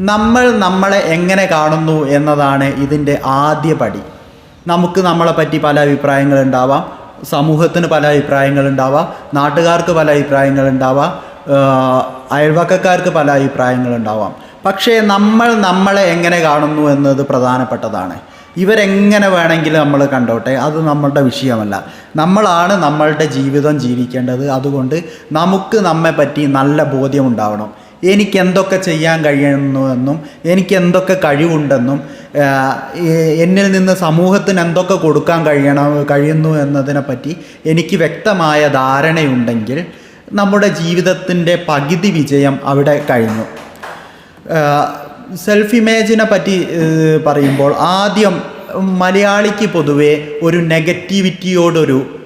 നമ്മൾ നമ്മളെ എങ്ങനെ കാണുന്നു എന്നതാണ് ഇതിന്റെ ആദ്യ പടി. നമുക്ക് നമ്മളെ പറ്റി പല അഭിപ്രായങ്ങളുണ്ടാവാം. സമൂഹത്തിന് പല അഭിപ്രായങ്ങളുണ്ടാവാം. നാട്ടുകാർക്ക് പല അഭിപ്രായങ്ങളുണ്ടാവാം. അയൽവക്കക്കാർക്ക് പല അഭിപ്രായങ്ങളുണ്ടാവാം. പക്ഷേ നമ്മൾ നമ്മളെ എങ്ങനെ കാണുന്നു എന്നത് പ്രധാനപ്പെട്ടതാണ്. ഇവരെങ്ങനെ വേണമെങ്കിലും നമ്മൾ കണ്ടോട്ടെ. അത് നമ്മളുടെ വിഷയമല്ല. നമ്മളാണ് നമ്മളുടെ ജീവിതം ജീവിക്കേണ്ടത്. അതുകൊണ്ട് നമുക്ക് നമ്മെ പറ്റി നല്ല ബോധ്യമുണ്ടാവണം എനിക്ക് എന്തൊക്കെ ചെയ്യാൻ കഴിയുന്നുവെന്നും എനിക്ക് എന്തൊക്കെ കഴിവുണ്ടെന്നും എന്നിൽ നിന്ന് സമൂഹത്തിന് എന്തൊക്കെ കൊടുക്കാൻ കഴിയണം കഴിയുന്നു എന്നതിനെപ്പറ്റി എനിക്ക് വ്യക്തമായ ധാരണയുണ്ടെങ്കിൽ നമ്മുടെ ജീവിതത്തിന്റെ പകുതി വിജയം അവിടെ കഴിഞ്ഞു. സെൽഫ് ഇമേജിനെ പറ്റി പറയുമ്പോൾ ആദ്യം മലയാളിക്ക് പൊതുവേ ഒരു നെഗറ്റിവിറ്റിയോടൊരു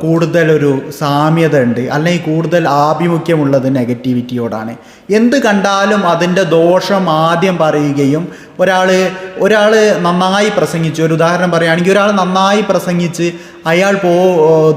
കൂടുതലൊരു സാമ്യത ഉണ്ട് അല്ലെങ്കിൽ കൂടുതൽ ആഭിമുഖ്യമുള്ളത് നെഗറ്റിവിറ്റിയോടാണ്. എന്ത് കണ്ടാലും അതിന്റെ ദോഷം ആദ്യം പറയുകയും ഒരാൾ ഒരാൾ നന്നായി പ്രസംഗിച്ചു ഒരു ഉദാഹരണം പറയുകയാണെങ്കിൽ ഒരാൾ നന്നായി പ്രസംഗിച്ച് അയാൾ പോ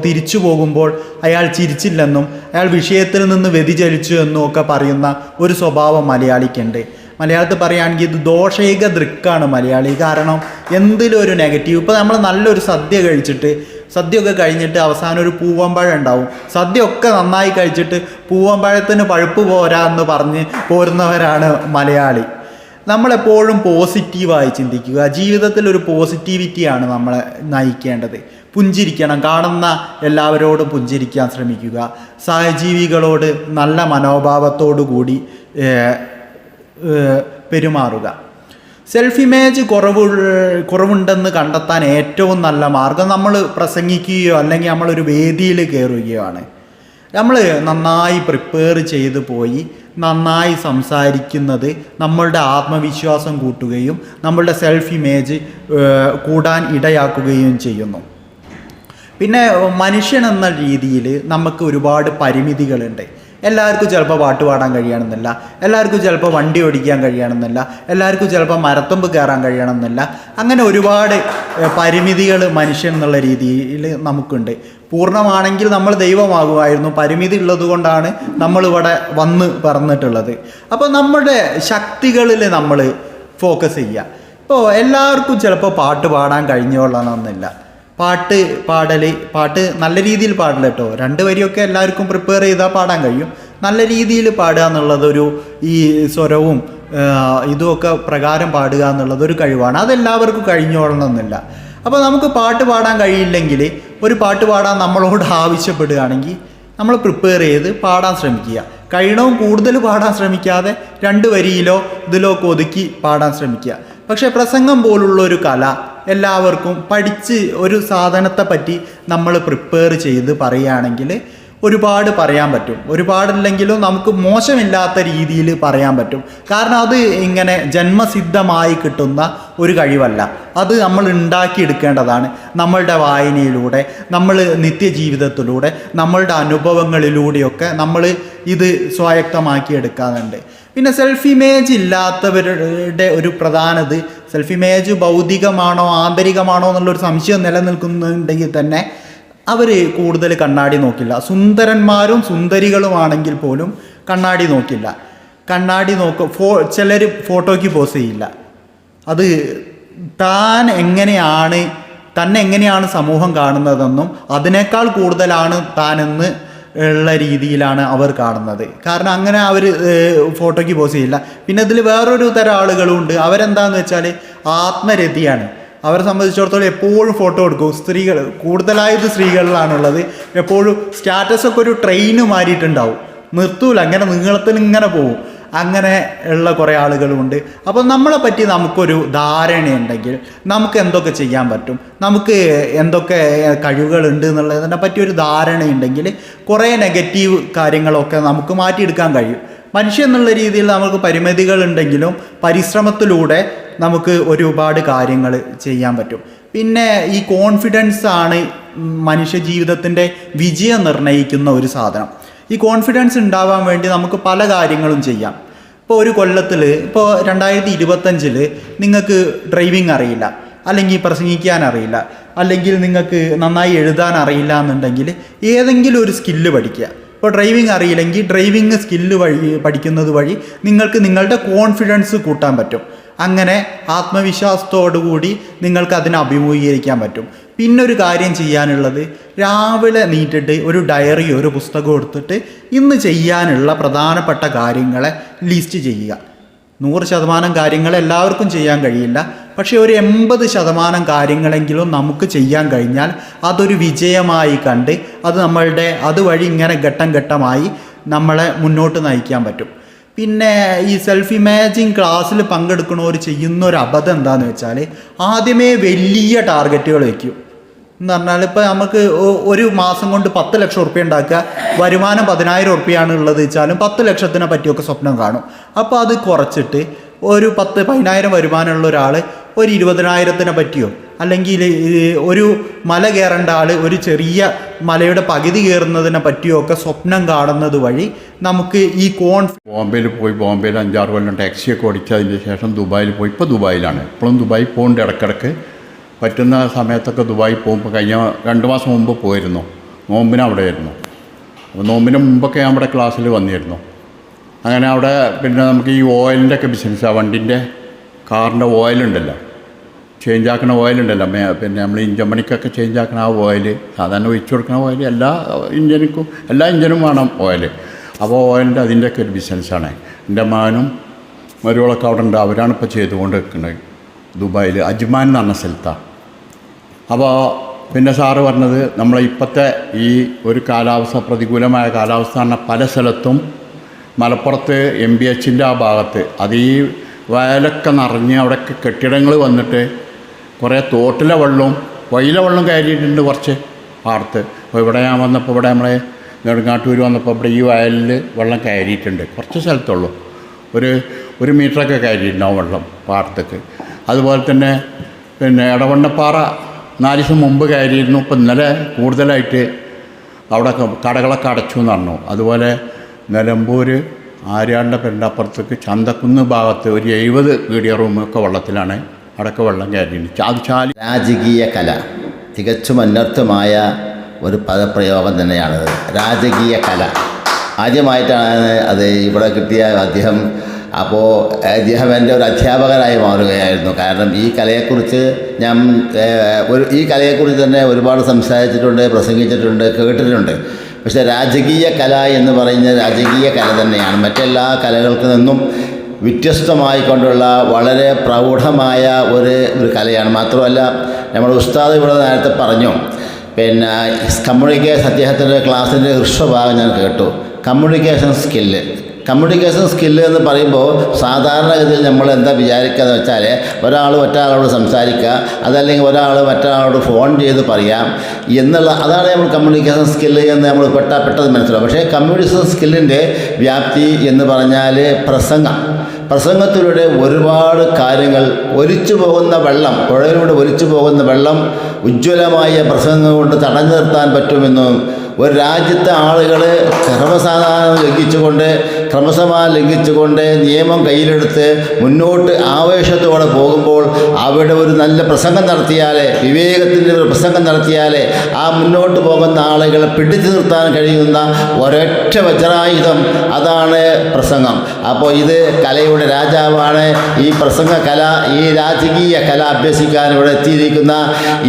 തിരിച്ചു പോകുമ്പോൾ അയാൾ ചിരിച്ചില്ലെന്നും അയാൾ വിഷയത്തിൽ നിന്ന് വ്യതിചലിച്ചു എന്നും ഒക്കെ പറയുന്ന ഒരു സ്വഭാവം മലയാളിക്കുണ്ട്. മലയാളത്തിൽ പറയുകയാണെങ്കിൽ ഇത് ദോഷൈക ദൃക്കാണ് മലയാളി. കാരണം എന്തിലും ഒരു നെഗറ്റീവ്? ഇപ്പോൾ നമ്മൾ നല്ലൊരു സദ്യ കഴിച്ചിട്ട് സദ്യയൊക്കെ കഴിഞ്ഞിട്ട് അവസാനം ഒരു പൂവമ്പഴം ഉണ്ടാവും. സദ്യ ഒക്കെ നന്നായി കഴിച്ചിട്ട് പൂവമ്പഴത്തിന് പഴുപ്പ് പോരാ എന്ന് പറഞ്ഞ് പോരുന്നവരാണ് മലയാളി. നമ്മളെപ്പോഴും പോസിറ്റീവായി ചിന്തിക്കുക. ജീവിതത്തിൽ ഒരു പോസിറ്റിവിറ്റിയാണ് നമ്മളെ നയിക്കേണ്ടത്. പുഞ്ചിരിക്കണം കാണുന്ന എല്ലാവരോടും പുഞ്ചിരിക്കാൻ ശ്രമിക്കുക. സഹജീവികളോട് നല്ല മനോഭാവത്തോടു കൂടി പെരുമാറുക. സെൽഫ് ഇമേജ് കുറവ് കുറവുണ്ടെന്ന് കണ്ടെത്താൻ ഏറ്റവും നല്ല മാർഗം നമ്മൾ പ്രസംഗിക്കുകയോ അല്ലെങ്കിൽ നമ്മളൊരു വേദിയിൽ കയറുകയോ ആണ്. നമ്മൾ നന്നായി പ്രിപ്പയർ ചെയ്ത് പോയി നന്നായി സംസാരിക്കുന്നത് നമ്മളുടെ ആത്മവിശ്വാസം കൂട്ടുകയും നമ്മളുടെ സെൽഫ് ഇമേജ് കൂടാൻ ഇടയാക്കുകയും ചെയ്യുന്നു. പിന്നെ മനുഷ്യൻ എന്ന രീതിയിൽ നമുക്ക് ഒരുപാട് പരിമിതികളുണ്ട്. എല്ലാവർക്കും ചിലപ്പോൾ പാട്ട് പാടാൻ കഴിയണമെന്നില്ല. എല്ലാവർക്കും ചിലപ്പോൾ വണ്ടി ഓടിക്കാൻ കഴിയണമെന്നില്ല. എല്ലാവർക്കും ചിലപ്പോൾ മരത്തുമ്പ് കയറാൻ കഴിയണമെന്നില്ല. അങ്ങനെ ഒരുപാട് പരിമിതികൾ മനുഷ്യൻ എന്നുള്ള രീതിയിൽ നമുക്കുണ്ട്. പൂർണമാണെങ്കിൽ നമ്മൾ ദൈവമാകുമായിരുന്നു. പരിമിതി ഉള്ളത് കൊണ്ടാണ് നമ്മളിവിടെ വന്ന് പറഞ്ഞിട്ടുള്ളത്. അപ്പോൾ നമ്മുടെ ശക്തികളിൽ നമ്മൾ ഫോക്കസ് ചെയ്യുക. ഇപ്പോൾ എല്ലാവർക്കും ചിലപ്പോൾ പാട്ട് പാടാൻ കഴിഞ്ഞോളണമെന്നില്ല പാട്ട് പാടൽ പാട്ട് നല്ല രീതിയിൽ പാടില്ല കേട്ടോ. രണ്ട് വരിയൊക്കെ എല്ലാവർക്കും പ്രിപ്പയർ ചെയ്താൽ പാടാൻ കഴിയും. നല്ല രീതിയിൽ പാടുക എന്നുള്ളതൊരു ഈ സ്വരവും ഇതുമൊക്കെ പ്രകാരം പാടുക എന്നുള്ളത് ഒരു കഴിവാണ്. അതെല്ലാവർക്കും കഴിഞ്ഞോളണമെന്നില്ല അപ്പോൾ നമുക്ക് പാട്ട് പാടാൻ കഴിയില്ലെങ്കിൽ ഒരു പാട്ട് പാടാൻ നമ്മളോട് ആവശ്യപ്പെടുകയാണെങ്കിൽ നമ്മൾ പ്രിപ്പയർ ചെയ്ത് പാടാൻ ശ്രമിക്കുക. കഴിയണവും കൂടുതൽ പാടാൻ ശ്രമിക്കാതെ രണ്ട് വരിയിലോ ഇതിലോ ഒക്കെ ഒതുക്കി പാടാൻ ശ്രമിക്കുക. പക്ഷേ പ്രസംഗം പോലുള്ള ഒരു കല എല്ലാവർക്കും പഠിച്ച് ഒരു സാധനത്തെ പറ്റി നമ്മൾ പ്രിപ്പയർ ചെയ്ത് പറയുകയാണെങ്കിൽ ഒരുപാട് പറയാൻ പറ്റും. ഒരുപാടില്ലെങ്കിലും നമുക്ക് മോശമില്ലാത്ത രീതിയിൽ പറയാൻ പറ്റും. കാരണം അത് ഇങ്ങനെ ജന്മസിദ്ധമായി കിട്ടുന്ന ഒരു കഴിവല്ല. അത് നമ്മൾ ഉണ്ടാക്കിയെടുക്കേണ്ടതാണ്. നമ്മളുടെ വായനയിലൂടെ നമ്മൾ നിത്യജീവിതത്തിലൂടെ നമ്മളുടെ അനുഭവങ്ങളിലൂടെയൊക്കെ നമ്മൾ ഇത് സ്വായക്തമാക്കി എടുക്കാറുണ്ട് പിന്നെ സെൽഫ് ഇമേജ് ഇല്ലാത്തവരുടെ ഒരു പ്രധാനത് സെൽഫ് ഇമേജ് ഭൗതികമാണോ ആന്തരികമാണോ എന്നുള്ളൊരു സംശയം നിലനിൽക്കുന്നുണ്ടെങ്കിൽ തന്നെ അവർ കൂടുതൽ കണ്ണാടി നോക്കില്ല. സുന്ദരന്മാരും സുന്ദരികളുമാണെങ്കിൽ പോലും കണ്ണാടി നോക്കില്ല. കണ്ണാടി നോക്ക് ഫോ ചിലർ ഫോട്ടോയ്ക്ക് പോസ് ചെയ്യില്ല. അത് താൻ എങ്ങനെയാണ് തന്നെ എങ്ങനെയാണ് സമൂഹം കാണുന്നതെന്നും അതിനേക്കാൾ കൂടുതലാണ് താനെന്ന് ഉള്ള രീതിയിലാണ് അവർ കാണുന്നത്. കാരണം അങ്ങനെ അവർ ഫോട്ടോയ്ക്ക് പോസ് ചെയ്യില്ല. പിന്നെ ഇതിൽ വേറൊരു തരം ആളുകളും ഉണ്ട് അവരെന്താന്ന് വെച്ചാൽ ആത്മരതിയാണ്. അവരെ സംബന്ധിച്ചിടത്തോളം എപ്പോഴും ഫോട്ടോ എടുക്കും. സ്ത്രീകൾ കൂടുതലായത് സ്ത്രീകളിലാണുള്ളത്. എപ്പോഴും സ്റ്റാറ്റസൊക്കെ ഒരു ട്രെയിന് മാറിയിട്ടുണ്ടാവും. നിർത്തൂല. അങ്ങനെ നീളത്തിൽ ഇങ്ങനെ പോവും. അങ്ങനെ ഉള്ള കുറേ ആളുകളുമുണ്ട്. അപ്പോൾ നമ്മളെ പറ്റി നമുക്കൊരു ധാരണയുണ്ടെങ്കിൽ നമുക്ക് എന്തൊക്കെ ചെയ്യാൻ പറ്റും? നമുക്ക് എന്തൊക്കെ കഴിവുകളുണ്ട് എന്നുള്ളതിനെ പറ്റി ഒരു ധാരണയുണ്ടെങ്കിൽ കുറേ നെഗറ്റീവ് കാര്യങ്ങളൊക്കെ നമുക്ക് മാറ്റിയെടുക്കാൻ കഴിയും. മനുഷ്യൻ എന്നുള്ള രീതിയിൽ നമുക്ക് പരിമിതികളുണ്ടെങ്കിലും പരിശ്രമത്തിലൂടെ നമുക്ക് ഒരുപാട് കാര്യങ്ങൾ ചെയ്യാൻ പറ്റും. പിന്നെ ഈ കോൺഫിഡൻസ് ആണ് മനുഷ്യ ജീവിതത്തിന്റെ വിജയം നിർണയിക്കുന്ന ഒരു സാധനം. ഈ കോൺഫിഡൻസ് ഉണ്ടാവാൻ വേണ്ടി നമുക്ക് പല കാര്യങ്ങളും ചെയ്യാം. ഇപ്പോൾ ഒരു കൊല്ലത്തിൽ ഇപ്പോൾ രണ്ടായിരത്തി ഇരുപത്തഞ്ചിൽ നിങ്ങൾക്ക് ഡ്രൈവിംഗ് അറിയില്ല അല്ലെങ്കിൽ പ്രസംഗിക്കാൻ അറിയില്ല അല്ലെങ്കിൽ നിങ്ങൾക്ക് നന്നായി എഴുതാൻ അറിയില്ല എന്നുണ്ടെങ്കിൽ ഏതെങ്കിലും ഒരു സ്കില്ല് പഠിക്കുക. ഇപ്പോൾ ഡ്രൈവിംഗ് അറിയില്ലെങ്കിൽ ഡ്രൈവിംഗ് സ്കില്ല് വഴി പഠിക്കുന്നത് വഴി നിങ്ങൾക്ക് നിങ്ങളുടെ കോൺഫിഡൻസ് കൂട്ടാൻ പറ്റും. അങ്ങനെ ആത്മവിശ്വാസത്തോടു കൂടി നിങ്ങൾക്ക് അതിനെ അഭിമുഖീകരിക്കാൻ പറ്റും. പിന്നെ ഒരു കാര്യം ചെയ്യാനുള്ളത് രാവിലെ നീട്ടിട്ട് ഒരു ഡയറി ഒരു പുസ്തകം എടുത്തിട്ട് ഇന്ന് ചെയ്യാനുള്ള പ്രധാനപ്പെട്ട കാര്യങ്ങളെ ലിസ്റ്റ് ചെയ്യുക. നൂറ് ശതമാനം കാര്യങ്ങൾ എല്ലാവർക്കും ചെയ്യാൻ കഴിയില്ല. പക്ഷേ ഒരു എൺപത് ശതമാനം കാര്യങ്ങളെങ്കിലും നമുക്ക് ചെയ്യാൻ കഴിഞ്ഞാൽ അതൊരു വിജയമായി കണ്ട് അത് നമ്മളുടെ അതുവഴി ഇങ്ങനെ ഘട്ടം ഘട്ടമായി നമ്മളെ മുന്നോട്ട് നയിക്കാൻ പറ്റും. പിന്നെ ഈ സെൽഫ് ഇമാജിങ് ക്ലാസ്സിൽ പങ്കെടുക്കുന്നവർ ചെയ്യുന്ന ഒരു അബദ്ധം എന്താണെന്ന് വെച്ചാൽ ആദ്യമേ വലിയ ടാർഗറ്റുകൾ വയ്ക്കും എന്ന് പറഞ്ഞാൽ ഇപ്പോൾ നമുക്ക് ഒരു മാസം കൊണ്ട് പത്ത് ലക്ഷം ഉറുപ്പ്യ ഉണ്ടാക്കുക. വരുമാനം പതിനായിരം ഉറുപ്പ്യാണ് ഉള്ളത് വെച്ചാലും പത്ത് ലക്ഷത്തിനെ പറ്റിയൊക്കെ സ്വപ്നം കാണും. അപ്പോൾ അത് കുറച്ചിട്ട് ഒരു പത്ത് പതിനായിരം വരുമാനമുള്ള ഒരാൾ ഒരു ഇരുപതിനായിരത്തിനെ പറ്റിയോ അല്ലെങ്കിൽ ഒരു മല കയറേണ്ട ആൾ ഒരു ചെറിയ മലയുടെ പകുതി കയറുന്നതിനെ പറ്റിയോ ഒക്കെ സ്വപ്നം കാണുന്നത് വഴി നമുക്ക് ഈ കോൺ ബോംബെയിൽ പോയി ബോംബെയിൽ അഞ്ചാറ് കൊല്ലം ടാക്സിയൊക്കെ ഓടിച്ചതിന് ശേഷം ദുബായിൽ പോയി. ഇപ്പോൾ ദുബായിലാണ്. ഇപ്പോഴും ദുബായി പോകേണ്ട ഇടയ്ക്കിടയ്ക്ക് പറ്റുന്ന സമയത്തൊക്കെ ദുബായി പോകുമ്പോൾ കഴിഞ്ഞ രണ്ട് മാസം മുമ്പ് പോയിരുന്നു. നോമ്പിന് അവിടെ ആയിരുന്നു അപ്പോൾ നോമ്പിന് മുമ്പൊക്കെ അവിടെ ക്ലാസ്സിൽ വന്നിരുന്നു. അങ്ങനെ അവിടെ പിന്നെ നമുക്ക് ഈ ഓയിലിന്റെ ഒക്കെ ബിസിനസ് ആ വണ്ടിന്റെ കാറിന്റെ ഓയിലുണ്ടല്ലോ ചേഞ്ച് ആക്കുന്ന ഓയിലുണ്ടല്ലോ പിന്നെ നമ്മൾ ഇഞ്ചൻ പണിക്കൊക്കെ ചേഞ്ച് ആക്കുന്ന ആ ഓയിൽ സാധാരണ ഒഴിച്ചു കൊടുക്കുന്ന ഓയിൽ എല്ലാ ഇഞ്ചിനും എല്ലാ ഇഞ്ചിനും വേണം ഓയിൽ അപ്പോൾ ഓയിലിന്റെ അതിന്റെയൊക്കെ ഒരു ബിസിനസ്സാണ് എന്റെ മകനും മരുകളൊക്കെ അവിടെ ഉണ്ട്. അവരാണ് ഇപ്പോൾ ചെയ്തുകൊണ്ട് നിൽക്കുന്നത് ദുബായിൽ അജ്മാൻ എന്ന് പറഞ്ഞ സ്ഥലത്താണ് അപ്പോൾ പിന്നെ സാറ് പറഞ്ഞത് നമ്മളെ ഇപ്പോഴത്തെ ഈ ഒരു കാലാവസ്ഥ പ്രതികൂലമായ കാലാവസ്ഥ പറഞ്ഞ പല സ്ഥലത്തും മലപ്പുറത്ത് എം ബി എച്ചിന്റെ ആ ഭാഗത്ത് അത് ഈ വയലൊക്കെ നിറഞ്ഞ് അവിടെയൊക്കെ കെട്ടിടങ്ങൾ വന്നിട്ട് കുറേ തോട്ടിലെ വെള്ളവും വയിലെ വെള്ളം കയറിയിട്ടുണ്ട് കുറച്ച് പാടത്ത്. അപ്പോൾ ഇവിടെ ഞാൻ വന്നപ്പോൾ ഇവിടെ നമ്മളെ നെടുങ്ങാട്ടൂർ വന്നപ്പോൾ ഇവിടെ ഈ വയലിൽ വെള്ളം കയറിയിട്ടുണ്ട് കുറച്ച് സ്ഥലത്തുള്ളൂ. ഒരു ഒരു മീറ്ററൊക്കെ കയറിയിട്ടുണ്ടാവും വെള്ളം പാടത്തേക്ക്. അതുപോലെ തന്നെ പിന്നെ എടവണ്ണപ്പാറ നാല് ദിവസം മുമ്പ് കയറിയിരുന്നു. ഇപ്പം ഇന്നലെ കൂടുതലായിട്ട് അവിടെ കടകളൊക്കെ അടച്ചു എന്ന് പറഞ്ഞു. അതുപോലെ നിലമ്പൂർ ആര്യാടിന്റെ പെരണ്ടപ്പുറത്തേക്ക് ചന്തക്കുന്ന് ഭാഗത്ത് ഒരു എഴുപത് വീഡിയോ റൂമൊക്കെ വെള്ളത്തിലാണ് അടക്കം വെള്ളം കയറിയിട്ടുണ്ട്. ചാലി രാജകീയ കല തികച്ചും അന്വർത്ഥമായ ഒരു പദപ്രയോഗം തന്നെയാണത്. രാജകീയ കല. ആദ്യമായിട്ടാണ് അത് ഇവിടെ കിട്ടിയ അദ്ദേഹം അപ്പോൾ അദ്ദേഹം എന്റെ ഒരു അധ്യാപകരായി മാറുകയായിരുന്നു. കാരണം ഈ കലയെക്കുറിച്ച് ഞാൻ ഒരു ഈ കലയെക്കുറിച്ച് തന്നെ ഒരുപാട് സംസാരിച്ചിട്ടുണ്ട് പ്രസംഗിച്ചിട്ടുണ്ട് കേട്ടിട്ടുണ്ട്. പക്ഷേ രാജകീയ കല എന്ന് പറയുന്ന രാജകീയ കല തന്നെയാണ്. മറ്റെല്ലാ കലകൾക്ക് നിന്നും വ്യത്യസ്തമായിക്കൊണ്ടുള്ള വളരെ പ്രൗഢമായ ഒരു ഒരു കലയാണ്. മാത്രമല്ല നമ്മുടെ ഉസ്താദ് ഇവിടെ നേരത്തെ പറഞ്ഞു പിന്നെ കമ്മ്യൂണിക്കേഷൻ അദ്ദേഹത്തിന്റെ ക്ലാസ്സിന്റെ ഹൃസ്വഭാഗം ഞാൻ കേട്ടു. Communication skill. കമ്മ്യൂണിക്കേഷൻ സ്കില്ല് എന്ന് പറയുമ്പോൾ സാധാരണഗതിയിൽ നമ്മൾ എന്താ വിചാരിക്കുക എന്ന് വെച്ചാൽ ഒരാൾ മറ്റൊരാളോട് സംസാരിക്കുക അതല്ലെങ്കിൽ ഒരാൾ മറ്റൊരാളോട് ഫോൺ ചെയ്ത് പറയാം എന്നുള്ള അതാണ് നമ്മൾ കമ്മ്യൂണിക്കേഷൻ സ്കില്ല് എന്ന് നമ്മൾ പെട്ട പെട്ടത് മനസ്സിലാവും. പക്ഷേ കമ്മ്യൂണിക്കേഷൻ സ്കില്ലിന്റെ വ്യാപ്തി എന്ന് പറഞ്ഞാൽ പ്രസംഗം. പ്രസംഗത്തിലൂടെ ഒരുപാട് കാര്യങ്ങൾ ഒലിച്ചു പോകുന്ന വെള്ളം പുഴയിലൂടെ ഒലിച്ചു പോകുന്ന വെള്ളം ഉജ്ജ്വലമായ പ്രസംഗം കൊണ്ട് തടഞ്ഞു നിർത്താൻ പറ്റുമെന്നും ഒരു രാജ്യത്തെ ആളുകൾ സർവസാധാരണ ലംഘിച്ചുകൊണ്ട് ക്രമസമാധാനം ലംഘിച്ചുകൊണ്ട് നിയമം കയ്യിലെടുത്ത് മുന്നോട്ട് ആവേശത്തോടെ പോകുമ്പോൾ അവിടെ ഒരു നല്ല പ്രസംഗം നടത്തിയാലേ വിവേകത്തിന്റെ ഒരു പ്രസംഗം നടത്തിയാലേ ആ മുന്നോട്ട് പോകുന്ന ആളുകളെ പിടിച്ചു നിർത്താൻ കഴിയുന്ന ഒരൊറ്റ വജ്രായുധം അതാണ് പ്രസംഗം. അപ്പോൾ ഇത് കലയുടെ രാജാവാണ് ഈ പ്രസംഗ കല ഈ രാജകീയ കല അഭ്യസിക്കാൻ ഇവിടെ എത്തിയിരിക്കുന്ന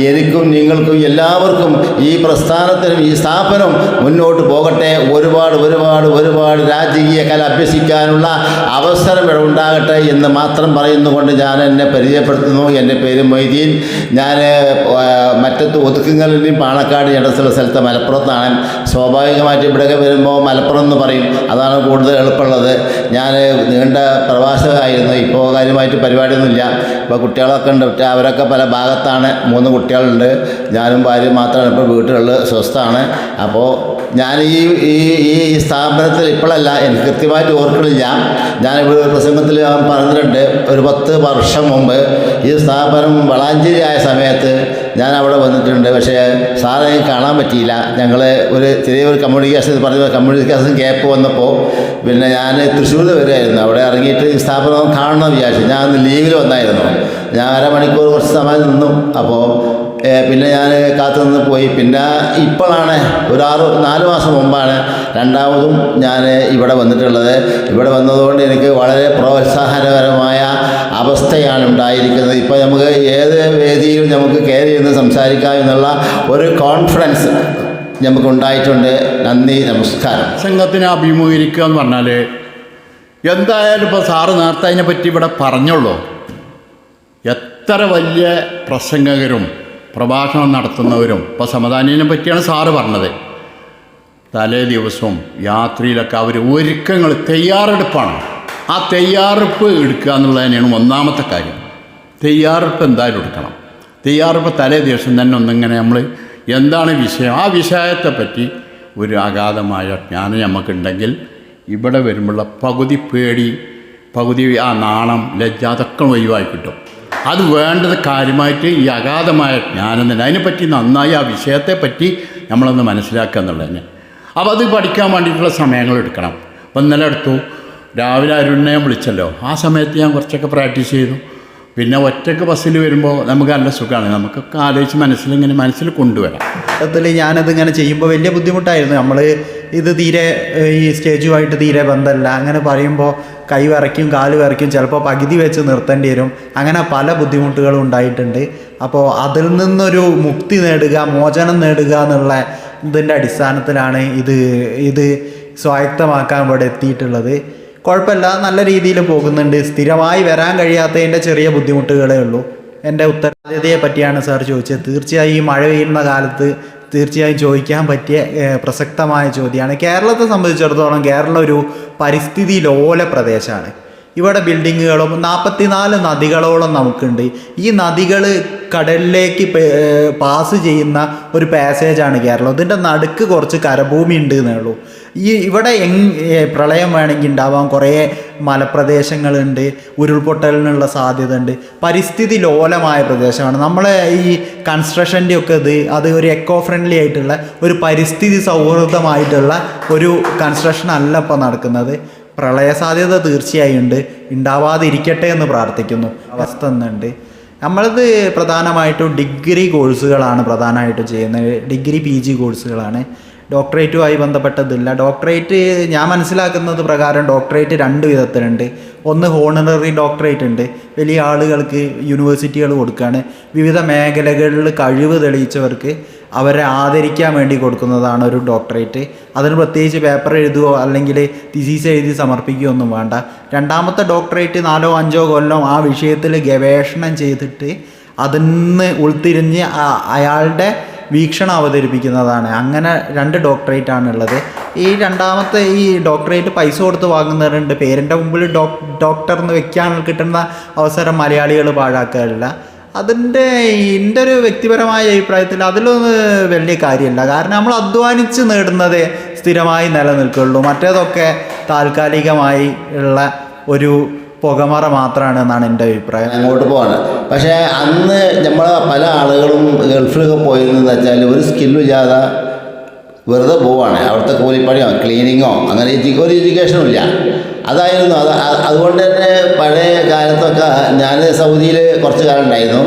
എനിക്കും നിങ്ങൾക്കും എല്ലാവർക്കും ഈ പ്രസ്ഥാനത്തിനും ഈ സ്ഥാപനം മുന്നോട്ട് പോകട്ടെ. ഒരുപാട് ഒരുപാട് ഒരുപാട് രാജകീയ കല അഭ്യസിക്കാനുള്ള അവസരം ഇവിടെ ഉണ്ടാകട്ടെ എന്ന് മാത്രം പറയുന്നുകൊണ്ട് ഞാൻ എന്നെ പരിചയപ്പെടുത്തുന്നു. എന്റെ പേര് മൊയ്തീൻ. ഞാൻ മറ്റത്ത് ഒതുക്കങ്ങളിലും പാണക്കാട് ഇടത്തുള്ള സ്ഥലത്ത് മലപ്പുറത്താണ്. സ്വാഭാവികമായിട്ട് ഇവിടെയൊക്കെ വരുമ്പോൾ മലപ്പുറം എന്ന് പറയും. അതാണ് കൂടുതൽ എളുപ്പമുള്ളത്. ഞാൻ നീണ്ട പ്രവാസമായിരുന്നു. ഇപ്പോൾ കാര്യമായിട്ട് പരിപാടിയൊന്നുമില്ല. ഇപ്പോൾ കുട്ടികളൊക്കെ ഉണ്ട്. അവരൊക്കെ പല ഭാഗത്താണ്. മൂന്ന് കുട്ടികളുണ്ട്. ഞാനും ഭാര്യയും മാത്രമാണ്. ഇപ്പോൾ വീട്ടിലുള്ളത് സ്വസ്ഥമാണ്. അപ്പോൾ ഞാൻ ഈ ഈ ഈ സ്ഥാപനത്തിൽ ഇപ്പോഴല്ല എനിക്ക് കൃത്യമായിട്ട് ഓർക്കണില്ല ഞാൻ ഇവിടെ ഒരു പ്രസംഗത്തിൽ പറഞ്ഞിട്ടുണ്ട് ഒരു പത്ത് വർഷം മുമ്പ് ഈ സ്ഥാപനം വളാഞ്ചേരി ആയ സമയത്ത് ഞാൻ അവിടെ വന്നിട്ടുണ്ട്. പക്ഷേ സാറെ കാണാൻ പറ്റിയില്ല. ഞങ്ങൾ ഒരു ചെറിയൊരു കമ്മ്യൂണിക്കേഷൻ പറഞ്ഞ കമ്മ്യൂണിക്കേഷൻ ഗ്യാപ്പ് വന്നപ്പോൾ പിന്നെ ഞാൻ തൃശ്ശൂർ വരികയായിരുന്നു. അവിടെ ഇറങ്ങിയിട്ട് ഈ സ്ഥാപനം കാണണം വിചാരിച്ചു. ഞാൻ ലീവിൽ വന്നായിരുന്നു. ഞാൻ അരമണിക്കൂർ കുറച്ച് സമയം നിന്നു. അപ്പോൾ പിന്നെ ഞാൻ കാത്തു നിന്ന് പോയി. പിന്നെ ഇപ്പോഴാണ് ഒരു ആറ് നാല് മാസം മുമ്പാണ് രണ്ടാമതും ഞാൻ ഇവിടെ വന്നിട്ടുള്ളത്. ഇവിടെ വന്നതുകൊണ്ട് എനിക്ക് വളരെ പ്രോത്സാഹനപരമായ അവസ്ഥയാണ് ഉണ്ടായിരിക്കുന്നത്. ഇപ്പോൾ നമുക്ക് ഏത് വേദിയിലും നമുക്ക് കയറി ഇരുന്ന് സംസാരിക്കാം എന്നുള്ള ഒരു കോൺഫിഡൻസ് നമുക്ക് ഉണ്ടായിട്ടുണ്ട്. നന്ദി നമസ്കാരം. സംഘത്തിനെ അഭിമുഖീകരിക്കുക എന്ന് പറഞ്ഞാൽ എന്തായാലും ഇപ്പോൾ സാറ് നേരത്തെ അതിനെപ്പറ്റി ഇവിടെ പറഞ്ഞുള്ളൂ. എത്ര വലിയ പ്രസംഗകരും പ്രഭാഷണം നടത്തുന്നവരും ഇപ്പോൾ സമദാനിനെ പറ്റിയാണ് സാറ് പറഞ്ഞത്. തലേ ദിവസവും യാത്രയിലൊക്കെ അവർ ഒരുക്കങ്ങൾ തയ്യാറെടുപ്പാണ്. ആ തയ്യാറെടുപ്പ് എടുക്കുക എന്നുള്ളത് തന്നെയാണ് ഒന്നാമത്തെ കാര്യം. തയ്യാറെടുപ്പ് എന്തായാലും എടുക്കണം. തയ്യാറെടുപ്പ് തലേ ദിവസം തന്നെ ഒന്നിങ്ങനെ നമ്മൾ എന്താണ് വിഷയം? ആ വിഷയത്തെ പറ്റി ഒരു അഗാധമായ ജ്ഞാനം നമുക്കുണ്ടെങ്കിൽ ഇവിടെ വരുമ്പോഴുള്ള പകുതി പേടി പകുതി ആ നാണം ലജ്ജ അതൊക്കെ ഒഴിവായി കിട്ടും. അത് വേണ്ടത് കാര്യമായിട്ട് ഈ അഗാധമായ ജ്ഞാനം തന്നെ. അതിനെപ്പറ്റി നന്നായി ആ വിഷയത്തെപ്പറ്റി നമ്മളൊന്ന് മനസ്സിലാക്കുക എന്നുള്ളത് തന്നെ. അപ്പോൾ അത് പഠിക്കാൻ വേണ്ടിയിട്ടുള്ള സമയങ്ങൾ എടുക്കണം. അപ്പം ഇന്നലെ എടുത്തു. രാവിലെ അരുണിനെ വിളിച്ചല്ലോ. ആ സമയത്ത് ഞാൻ കുറച്ചൊക്കെ പ്രാക്ടീസ് ചെയ്തു. പിന്നെ ഒറ്റയ്ക്ക് ബസ്സിൽ വരുമ്പോൾ നമുക്ക് നല്ല സുഖമാണ്. നമുക്കൊക്കെ ആലോചിച്ച് മനസ്സിലിങ്ങനെ മനസ്സിൽ കൊണ്ടുവരാം. ത്തിൽ ഞാനത് ഇങ്ങനെ ചെയ്യുമ്പോൾ വലിയ ബുദ്ധിമുട്ടായിരുന്നു. നമ്മൾ ഇത് തീരെ ഈ സ്റ്റേജുമായിട്ട് തീരെ ബന്ധമല്ല അങ്ങനെ പറയുമ്പോൾ കൈ വിറയ്ക്കും കാൽ വിറയ്ക്കും ചിലപ്പോൾ പകുതി വെച്ച് നിർത്തേണ്ടി വരും. അങ്ങനെ പല ബുദ്ധിമുട്ടുകളും ഉണ്ടായിട്ടുണ്ട്. അപ്പോൾ അതിൽ നിന്നൊരു മുക്തി നേടുക മോചനം നേടുക എന്നുള്ള ഇതിന്റെ അടിസ്ഥാനത്തിലാണ് ഇത് ഇത് സ്വായത്തമാക്കാൻ ഇവിടെ എത്തിയിട്ടുള്ളത്. കുഴപ്പമില്ല നല്ല രീതിയിൽ പോകുന്നുണ്ട്. സ്ഥിരമായി വരാൻ കഴിയാത്തതിന്റെ ചെറിയ ബുദ്ധിമുട്ടുകളേ ഉള്ളൂ. എന്റെ ഉത്തരവാദിതയെ പറ്റിയാണ് സാർ ചോദിച്ചത്. തീർച്ചയായും ഈ മഴ പെയ്യുന്ന കാലത്ത് തീർച്ചയായും ചോദിക്കാൻ പറ്റിയ പ്രസക്തമായ ചോദ്യമാണ്. കേരളത്തെ സംബന്ധിച്ചിടത്തോളം കേരളം ഒരു പരിസ്ഥിതി ലോല പ്രദേശമാണ് ഇവിടെ ബിൽഡിങ്ങുകളും നാൽപ്പത്തിനാല് നദികളോളം നമുക്കുണ്ട്. ഈ നദികൾ കടലിലേക്ക് പാസ് ചെയ്യുന്ന ഒരു പാസേജാണ് കേരളം. ഇതിന്റെ നടുക്ക് കുറച്ച് കരഭൂമി ഉണ്ട് എന്നേ ഉള്ളൂ. ഈ ഇവിടെ പ്രളയം വേണമെങ്കിൽ ഉണ്ടാവാം. കുറേ മലപ്രദേശങ്ങളുണ്ട് ഉരുൾപൊട്ടലിനുള്ള സാധ്യത ഉണ്ട് പരിസ്ഥിതി ലോലമായ പ്രദേശമാണ്. നമ്മളെ ഈ കൺസ്ട്രക്ഷന്റെ ഒക്കെ ഇത് അത് ഒരു എക്കോ ഫ്രണ്ട്ലി ആയിട്ടുള്ള ഒരു പരിസ്ഥിതി സൗഹൃദമായിട്ടുള്ള ഒരു കൺസ്ട്രക്ഷൻ അല്ല ഇപ്പോൾ നടക്കുന്നത്. പ്രളയ സാധ്യത തീർച്ചയായും ഉണ്ട്. ഉണ്ടാവാതിരിക്കട്ടെ എന്ന് പ്രാർത്ഥിക്കുന്നു. അവസ്ഥ എന്നുണ്ട് നമ്മളത് പ്രധാനമായിട്ടും ഡിഗ്രി കോഴ്സുകളാണ് പ്രധാനമായിട്ടും ചെയ്യുന്നത്. ഡിഗ്രി പി ജി കോഴ്സുകളാണ്. ഡോക്ടറേറ്റുമായി ബന്ധപ്പെട്ടതില്ല. ഡോക്ടറേറ്റ് ഞാൻ മനസ്സിലാക്കുന്നത് പ്രകാരം ഡോക്ടറേറ്റ് രണ്ട് വിധത്തിലുണ്ട്. ഒന്ന് ഹോണററി ഡോക്ടറേറ്റ് ഉണ്ട് വലിയ ആളുകൾക്ക് യൂണിവേഴ്സിറ്റികൾ കൊടുക്കുകയാണ് വിവിധ മേഖലകളിൽ കഴിവ് തെളിയിച്ചവർക്ക് അവരെ ആദരിക്കാൻ വേണ്ടി കൊടുക്കുന്നതാണ് ഒരു ഡോക്ടറേറ്റ്. അതിന് പ്രത്യേകിച്ച് പേപ്പർ എഴുതുകയോ അല്ലെങ്കിൽ തിസീസ് എഴുതി സമർപ്പിക്കുകയോ ഒന്നും വേണ്ട. രണ്ടാമത്തെ ഡോക്ടറേറ്റ് നാലോ അഞ്ചോ കൊല്ലം ആ വിഷയത്തിൽ ഗവേഷണം ചെയ്തിട്ട് അതിൽ നിന്ന് ഉൾത്തിരിഞ്ഞ് അയാളുടെ വീക്ഷണം അവതരിപ്പിക്കുന്നതാണ്. അങ്ങനെ രണ്ട് ഡോക്ടറേറ്റ് ഉള്ളത് ഈ രണ്ടാമത്തെ ഈ ഡോക്ടറേറ്റ് പൈസ കൊടുത്ത് വാങ്ങുന്നവരുണ്ട്. പേരിന്റെ മുമ്പിൽ ഡോക് ഡോക്ടർ എന്ന് വെക്കാൻ കിട്ടുന്ന അവസരം മലയാളികൾ പാഴാക്കാറില്ല. അതിന്റെ എന്റെ ഒരു വ്യക്തിപരമായ അഭിപ്രായത്തിൽ അതിലൊന്നും വലിയ കാര്യമില്ല കാരണം നമ്മൾ അധ്വാനിച്ച് നേടുന്നത് സ്ഥിരമായി നിലനിൽക്കുള്ളൂ. മറ്റേതൊക്കെ താൽക്കാലികമായി ഉള്ള ഒരു പുകമറ മാത്രമാണ് എന്നാണ് എന്റെ അഭിപ്രായം. അങ്ങോട്ട് പോവാണ്. പക്ഷേ അന്ന് നമ്മൾ പല ആളുകളും ഗൾഫിലൊക്കെ പോയിരുന്നെന്ന് വെച്ചാൽ ഒരു സ്കില്ലും ഇല്ലാതെ വെറുതെ പോവാണ്. അവിടുത്തെ കൂലിപ്പണിയോ ക്ലീനിങ്ങോ അങ്ങനെ ഒരു എഡ്യൂക്കേഷനും ഇല്ല. അതായിരുന്നു. അത് അതുകൊണ്ട് തന്നെ പഴയ കാലത്തൊക്കെ ഞാൻ സൗദിയിൽ കുറച്ച് കാലം ഉണ്ടായിരുന്നു.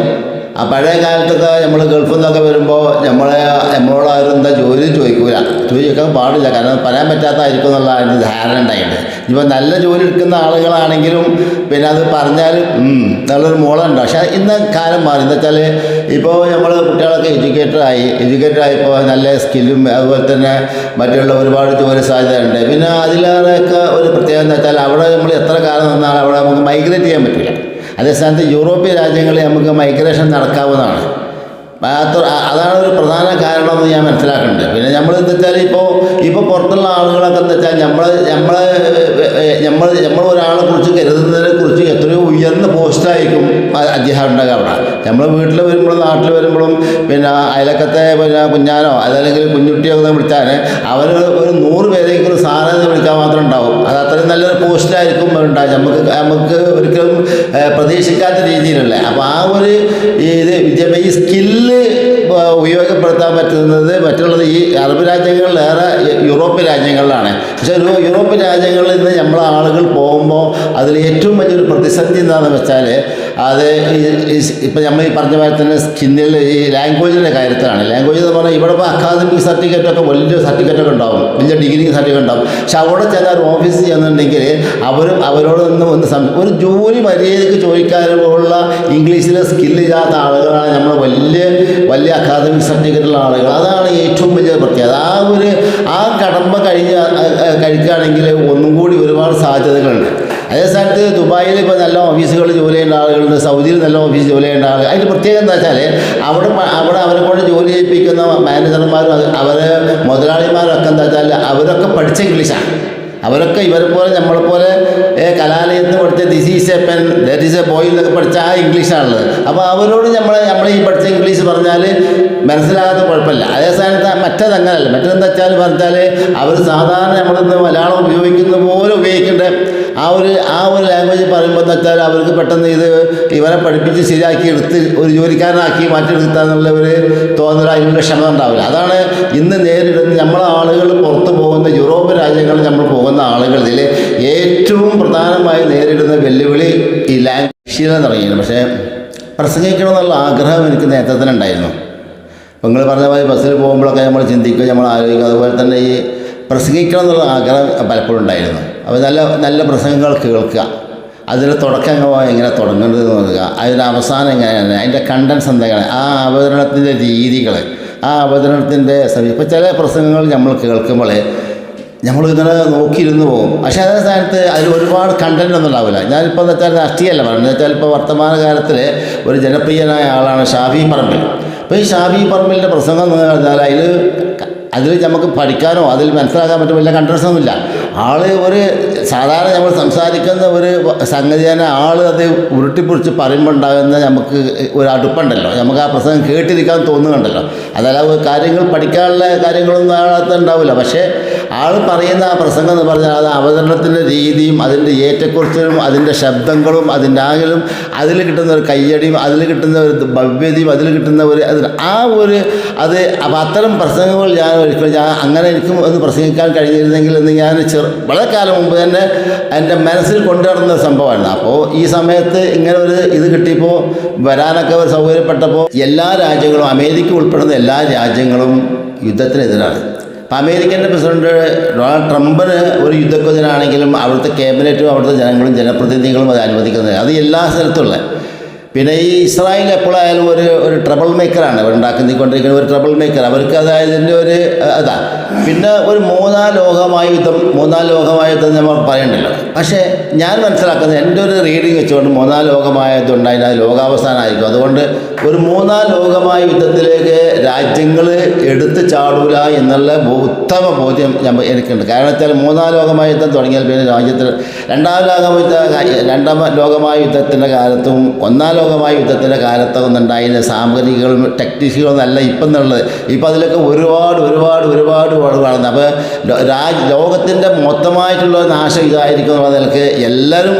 ആ പഴയ കാലത്തൊക്കെ നമ്മൾ ഗൾഫിൽ നിന്നൊക്കെ വരുമ്പോൾ നമ്മളെ നമ്മളോട് ആരും എന്താ ജോലി ചോദിക്കൂല. ചോദിക്കാൻ പാടില്ല. കാരണം പറയാൻ പറ്റാത്തതായിരിക്കും എന്നുള്ള ധാരണ ഉണ്ടായിട്ട് ഇപ്പോൾ നല്ല ജോലി എടുക്കുന്ന ആളുകളാണെങ്കിലും പിന്നെ അത് പറഞ്ഞാൽ ഉം, നല്ലൊരു മോളുണ്ട് പക്ഷേ ഇന്ന് കാലം മാറി. എന്താ വെച്ചാൽ ഇപ്പോൾ നമ്മൾ കുട്ടികളൊക്കെ എഡ്യൂക്കേറ്റഡ് ആയി. എഡ്യൂക്കേറ്റഡ് ആയപ്പോൾ നല്ല സ്കില്ലും അതുപോലെ തന്നെ മറ്റുള്ള ഒരുപാട് ജോലി സാധ്യതയുണ്ട് പിന്നെ അതിലേറെയൊക്കെ ഒരു പ്രത്യേകത എന്താ വെച്ചാൽ അവിടെ നമ്മൾ എത്ര കാലം നിന്നാൽ അവിടെ നമുക്ക് മൈഗ്രേറ്റ് ചെയ്യാൻ പറ്റില്ല അതേസ്ഥാനത്ത് യൂറോപ്യൻ രാജ്യങ്ങളിൽ നമുക്ക് മൈഗ്രേഷൻ നടക്കാവുന്നതാണ്. അത് അതാണ് ഒരു പ്രധാന കാരണമെന്ന് ഞാൻ മനസ്സിലാക്കുന്നുണ്ട്. പിന്നെ നമ്മൾ എന്താ വെച്ചാൽ ഇപ്പോൾ ഇപ്പോൾ പുറത്തുള്ള ആളുകളൊക്കെ എന്താ വെച്ചാൽ നമ്മൾ നമ്മൾ നമ്മൾ നമ്മൾ ഒരാളെ കുറിച്ച് കരുതുന്നതിനെ കുറിച്ച് എത്രയോ ഉയർന്ന പോസ്റ്റായിരിക്കും അദ്ദേഹം ഉണ്ടാകുക അവിടെ നമ്മൾ വീട്ടിൽ വരുമ്പോഴും നാട്ടിൽ വരുമ്പോഴും പിന്നെ അയലക്കത്തെ പിന്നെ കുഞ്ഞാനോ അതല്ലെങ്കിൽ കുഞ്ഞുട്ടിയോ ഒക്കെ വിളിച്ചാൽ അവർ ഒരു നൂറ് പേരെങ്കിലും ഒരു സാധനം വിളിക്കാൻ മാത്രം ഉണ്ടാവും. അത് അത്രയും നല്ലൊരു പോസ്റ്റിലായിരിക്കും ഉണ്ടാകും നമുക്ക് നമുക്ക് ഒരിക്കലും പ്രതീക്ഷിക്കാത്ത രീതിയിലല്ലേ. അപ്പോൾ ആ ഒരു ഇത് വിദ്യാഭ്യാസ സ്കില്ല് ഉപയോഗപ്പെടുത്താൻ പറ്റുന്നത് മറ്റുള്ളത് ഈ അറബ് രാജ്യങ്ങളിലേറെ യൂറോപ്യൻ രാജ്യങ്ങളിലാണ്. പക്ഷേ യൂറോപ്യൻ രാജ്യങ്ങളിൽ നിന്ന് നമ്മളെ ആളുകൾ പോകുമ്പോൾ അതിൽ ഏറ്റവും വലിയൊരു പ്രതിസന്ധി എന്താണെന്ന് വെച്ചാൽ അത് ഇപ്പം നമ്മൾ ഈ പറഞ്ഞ പോലെ തന്നെ സ്കിന്നിൽ ഈ ലാംഗ്വേജിന്റെ കാര്യത്തിലാണ്. ലാംഗ്വേജ് എന്ന് പറഞ്ഞാൽ ഇവിടെ ഇപ്പോൾ അക്കാദമിക് സർട്ടിഫിക്കറ്റൊക്കെ വലിയ സർട്ടിഫിക്കറ്റ് ഒക്കെ ഉണ്ടാവും. വലിയ ഡിഗ്രി സർട്ടിഫിക്കറ്റ് ഉണ്ടാവും. പക്ഷെ അവിടെ ചെന്നാൽ ഒരു ഓഫീസിൽ ചെന്നിട്ടുണ്ടെങ്കിൽ അവരും അവരോട് നിന്ന് ഒന്ന് ഒരു ജോലി മര്യാദയ്ക്ക് ചോദിക്കാനുള്ള ഇംഗ്ലീഷിലെ സ്കില്ലില്ലാത്ത ആളുകളാണ് നമ്മൾ വലിയ വലിയ അക്കാദമിക് സർട്ടിഫിക്കറ്റുള്ള ആളുകൾ. അതാണ് ഏറ്റവും വലിയ പ്രത്യേകത. ആ ഒരു ആ കടമ്പ കഴിഞ്ഞ കഴിക്കുകയാണെങ്കിൽ ഒന്നും കൂടി ഒരുപാട് സാധ്യതകളുണ്ട്. അതേ സ്ഥാനത്ത് ദുബായിൽ ഇപ്പോൾ നല്ല ഓഫീസുകളിൽ ജോലി ചെയ്യേണ്ട ആളുകളുണ്ട്. സൗദിയിൽ നല്ല ഓഫീസ് ജോലി ചെയ്യേണ്ട ആളുകൾ. അതിന്റെ പ്രത്യേകത എന്താ വെച്ചാൽ അവിടെ അവിടെ അവരെ കൊണ്ട് ജോലി ചെയ്യിപ്പിക്കുന്ന മാനേജർമാരും അവരെ മുതലാളിമാരൊക്കെ എന്താ വെച്ചാൽ അവരൊക്കെ പഠിച്ച ഇംഗ്ലീഷാണ്. അവരൊക്കെ ഇവരെ പോലെ നമ്മളെ പോലെ കലാലയത്ത് പഠിച്ച this is a pen that is a boy എന്നൊക്കെ പഠിച്ച ആ ഇംഗ്ലീഷാണുള്ളത് അപ്പോൾ അവരോട് നമ്മൾ നമ്മൾ ഈ പഠിച്ച ഇംഗ്ലീഷ് പറഞ്ഞാൽ മനസ്സിലാകാത്ത കുഴപ്പമില്ല. അതേ സ്ഥാനത്ത് മറ്റേതങ്ങനല്ല മറ്റേതെന്താ വെച്ചാൽ പറഞ്ഞാൽ അവർ സാധാരണ നമ്മളിന്ന് മലയാളം ഉപയോഗിക്കുന്ന പോലെ ഉപയോഗിക്കേണ്ട? ആ ഒരു ആ ഒരു എന്താ വെച്ചാൽ അവർക്ക് പെട്ടെന്ന് ഇത് ഇവരെ പഠിപ്പിച്ച് ശരിയാക്കി എടുത്ത് ഒരു ജോലിക്കാരനാക്കി മാറ്റിയെടുത്താന്നുള്ള ഒരു തോന്നൽ അതിനുള്ള ക്ഷമ ഉണ്ടാവില്ല. അതാണ് ഇന്ന് നേരിടുന്ന നമ്മളെ ആളുകൾ പുറത്ത് പോകുന്ന യൂറോപ്യൻ രാജ്യങ്ങളിൽ നമ്മൾ പോകുന്ന ആളുകളിൽ ഏറ്റവും പ്രധാനമായി നേരിടുന്ന വെല്ലുവിളി ഈ ലാംഗ്വേജ് തുടങ്ങിയിരുന്നു പക്ഷേ പ്രസംഗിക്കണം എന്നുള്ള ആഗ്രഹം എനിക്ക് നേരത്തെ തന്നെ ഉണ്ടായിരുന്നു. അപ്പോൾ നിങ്ങൾ പറഞ്ഞ പോലെ ബസ്സിൽ പോകുമ്പോഴൊക്കെ നമ്മൾ ചിന്തിക്കുക നമ്മൾ ആലോചിക്കുക. അതുപോലെ തന്നെ ഈ പ്രസംഗിക്കണം എന്നുള്ള ആഗ്രഹം പലപ്പോഴും ഉണ്ടായിരുന്നു. അപ്പോൾ നല്ല നല്ല പ്രസംഗങ്ങൾ കേൾക്കുക. അതിന്റെ തുടക്കം എങ്ങനെ തുടങ്ങുന്നത് എന്ന് നോക്കുക അതിന്റെ അവസാനം എങ്ങനെയാണ്? അതിന്റെ കണ്ടൻസ് എന്തൊക്കെയാണ്? ആ അവതരണത്തിന്റെ രീതികൾ ആ അവതരണത്തിന്റെ ഇപ്പോൾ ചില പ്രസംഗങ്ങൾ നമ്മൾ കേൾക്കുമ്പോൾ നമ്മളിങ്ങനെ നോക്കിയിരുന്ന് പോകും. പക്ഷേ അതേ സ്ഥാനത്ത് അതിൽ ഒരുപാട് കണ്ടന്റ് ഒന്നും ഉണ്ടാവില്ല. ഞാനിപ്പോൾ എന്ന് വെച്ചാൽ രാഷ്ട്രീയമല്ല പറയുന്നത്. വെച്ചാൽ ഇപ്പോൾ വർത്തമാന കാലത്തിൽ ഒരു ജനപ്രിയനായ ആളാണ് ഷാഫി പറമ്പിൽ. അപ്പോൾ ഈ ഷാഫി പറമ്പിലിന്റെ പ്രസംഗം എന്ന് പറഞ്ഞാൽ അതിൽ അതിൽ നമുക്ക് പഠിക്കാനോ അതിൽ മനസ്സിലാക്കാൻ പറ്റും. വലിയ കണ്ടൻസ് ഒന്നുമില്ല. ആൾ ഒരു സാധാരണ നമ്മൾ സംസാരിക്കുന്ന ഒരു സംഗതി തന്നെ ആൾ അത് ഉരുട്ടിപ്പിടിച്ച് പറയുമ്പോൾ ഉണ്ടാകുന്ന നമുക്ക് ഒരു അടുപ്പുണ്ടല്ലോ. നമുക്ക് ആ പ്രസംഗം കേട്ടിരിക്കാൻ തോന്നുന്നുണ്ടല്ലോ. അതല്ല കാര്യങ്ങൾ പഠിക്കാനുള്ള കാര്യങ്ങളൊന്നും ആളത്ത് ഉണ്ടാവില്ല. പക്ഷേ ആൾ പറയുന്ന ആ പ്രസംഗം എന്ന് പറഞ്ഞാൽ അത് അവതരണത്തിന്റെ രീതിയും അതിന്റെ ഏറ്റക്കുറിച്ചിലും അതിന്റെ ശബ്ദങ്ങളും അതിന്റെ ആകലും അതിൽ കിട്ടുന്ന ഒരു കയ്യടിയും അതിൽ കിട്ടുന്ന ഒരു ഭവ്യതയും അതിൽ കിട്ടുന്ന ഒരു അതിൽ ആ ഒരു അത് അപ്പോൾ അത്തരം പ്രസംഗങ്ങൾ ഞാൻ ഒരിക്കലും ഞാൻ അങ്ങനെ എനിക്കും ഒന്ന് പ്രസംഗിക്കാൻ കഴിഞ്ഞിരുന്നെങ്കിൽ എന്ന് ഞാൻ ചെറു വളരെ കാലം മുമ്പ് തന്നെ എന്റെ മനസ്സിൽ കൊണ്ടുവരുന്ന സംഭവമാണ്. അപ്പോൾ ഈ സമയത്ത് ഇങ്ങനെ ഒരു ഇത് കിട്ടിയപ്പോൾ വരാനൊക്കെ ഒരു സൗകര്യപ്പെട്ടപ്പോൾ എല്ലാ രാജ്യങ്ങളും അമേരിക്ക ഉൾപ്പെടുന്ന എല്ലാ രാജ്യങ്ങളും യുദ്ധത്തിനെതിരാണ്. അപ്പം അമേരിക്കന്റെ പ്രസിഡന്റ് ഡൊണാൾഡ് ട്രംപിന് ഒരു യുദ്ധക്കുതിരാണെങ്കിലും അവിടുത്തെ ക്യാബിനറ്റും അവിടുത്തെ ജനങ്ങളും ജനപ്രതിനിധികളും അത് അനുവദിക്കുന്നത് അത് എല്ലാ സ്ഥലത്തുള്ള. പിന്നെ ഈ ഇസ്രായേൽ എപ്പോഴായാലും ഒരു ഒരു ട്രബിൾ മേക്കറാണ് അവർ ഉണ്ടാക്കിക്കൊണ്ടിരിക്കുന്ന ഒരു ട്രബിൾ മേക്കർ അവർക്ക് അതായതിന്റെ ഒരു അതാ പിന്നെ ഒരു മൂന്നാം ലോകമായ യുദ്ധം മൂന്നാം ലോകമായ യുദ്ധം നമ്മൾ പറയണ്ടല്ലോ. പക്ഷേ ഞാൻ മനസ്സിലാക്കുന്നത് എന്റെ ഒരു റീഡിങ് വെച്ചുകൊണ്ട് മൂന്നാം ലോകമായ യുദ്ധം ഉണ്ടായാൽ അത് ലോകാവസാനമായിരിക്കും. അതുകൊണ്ട് ഒരു മൂന്നാം ലോകമായ യുദ്ധത്തിലേക്ക് രാജ്യങ്ങൾ എടുത്തു ചാടൂല എന്നുള്ള ഉത്തമ ബോധ്യം ഞാൻ എനിക്കുണ്ട്. കാരണം വെച്ചാൽ മൂന്നാം ലോകമായ യുദ്ധം തുടങ്ങിയാൽ പിന്നെ രാജ്യത്തിൽ രണ്ടാം ലോകയുദ്ധ രണ്ടാം ലോകമായ യുദ്ധത്തിന്റെ കാലത്തും ഒന്നാം ലോകമായ യുദ്ധത്തിന്റെ കാലത്തൊന്നും ഉണ്ടായിരുന്ന സാമഗ്രികളും ടെക്നീഷ്യകളും അല്ല ഇപ്പം എന്നുള്ളത്. ഇപ്പം അതിലൊക്കെ ഒരുപാട് ഒരുപാട് ഒരുപാട് വളർന്നു അപ്പോൾ രാജ് ലോകത്തിന്റെ മൊത്തമായിട്ടുള്ള നാശം ഇതായിരിക്കും എന്നുള്ള നിലയ്ക്ക് എല്ലാവരും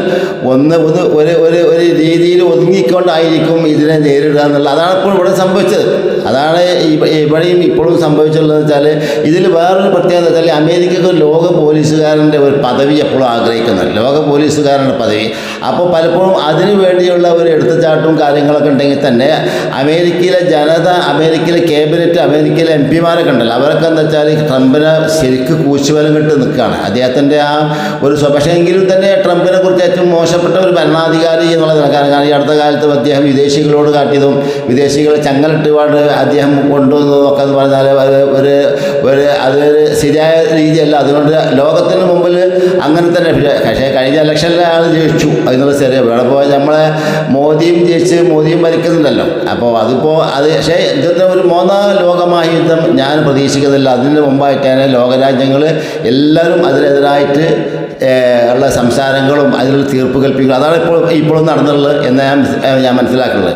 ഒന്ന് ഒന്ന് ഒരു ഒരു ഒരു രീതിയിൽ ഒതുങ്ങിക്കൊണ്ടായിരിക്കും ഇതിനെ നേരിടുക എന്നുള്ള അതാണ് ഇപ്പോൾ ഇവിടെ സംഭവിച്ചത്. അതാണ് ഇവ- ഇവിടെയും ഇപ്പോഴും സംഭവിച്ചുള്ളതെന്ന് വെച്ചാൽ ഇതിൽ വേറൊരു പ്രത്യേകത വെച്ചാൽ അമേരിക്കക്ക് ലോക പോലീസുകാരന്റെ ഒരു പദവി എപ്പോഴും ആഗ്രഹിക്കുന്നുണ്ട്. ലോക പോലീസുകാരന്റെ പദവി. അപ്പോൾ പലപ്പോഴും അതിനു വേണ്ടിയുള്ള ഒരു എടുത്തുചാട്ടും കാര്യങ്ങളൊക്കെ ഉണ്ടെങ്കിൽ തന്നെ അമേരിക്കയിലെ ജനത അമേരിക്കയിലെ ക്യാബിനറ്റ് അമേരിക്കയിലെ എം പിമാരൊക്കെ ഉണ്ടല്ലോ. അവരൊക്കെ എന്താ വെച്ചാൽ ട്രംപിനെ ശരിക്ക് കൂച്ചുവലം കിട്ട് നിൽക്കുകയാണ്. അദ്ദേഹത്തിന്റെ ആ ഒരു പക്ഷേ എങ്കിലും തന്നെ ട്രംപിനെ കുറിച്ച് ഏറ്റവും മോശപ്പെട്ട ഒരു ഭരണാധികാരി എന്നുള്ള നിലക്കാണ് കാരണം ഈ അടുത്ത കാലത്ത് അദ്ദേഹം വിദേശികളോട് കാട്ടിയതും വിദേശികളെ ചങ്ങലിട്ടുപാട് അദ്ദേഹം കൊണ്ടുവന്നതും ഒക്കെ എന്ന് പറഞ്ഞാൽ ഒരു ഒരു അതൊരു ശരിയായ രീതിയല്ല. അതുകൊണ്ട് ലോകത്തിന് മുമ്പിൽ അങ്ങനെ തന്നെ പക്ഷേ കഴിഞ്ഞ ഇലക്ഷനിൽ ആൾ ജയിച്ചു. അതിനുള്ള ചെറിയ വേറെ അപ്പോൾ നമ്മളെ മോദിയും ജയിച്ച് മോദിയും ഭരിക്കുന്നുണ്ടല്ലോ അപ്പോൾ അതിപ്പോൾ അത് പക്ഷേ ഇന്നത്തെ ഒരു മൂന്നാം ലോകമായ യുദ്ധം? ഞാൻ പ്രതീക്ഷിക്കുന്നില്ല. അതിന് മുമ്പായിട്ടാണ് ലോകരാജ്യങ്ങൾ എല്ലാവരും അതിനെതിരായിട്ട് ഉള്ള സംസാരങ്ങളും അതിനുള്ള തീർപ്പ് കൽപ്പിക്കുക അതാണ് ഇപ്പോൾ ഇപ്പോഴും നടന്നുള്ളത് എന്ന് ഞാൻ ഞാൻ മനസ്സിലാക്കുന്നത്.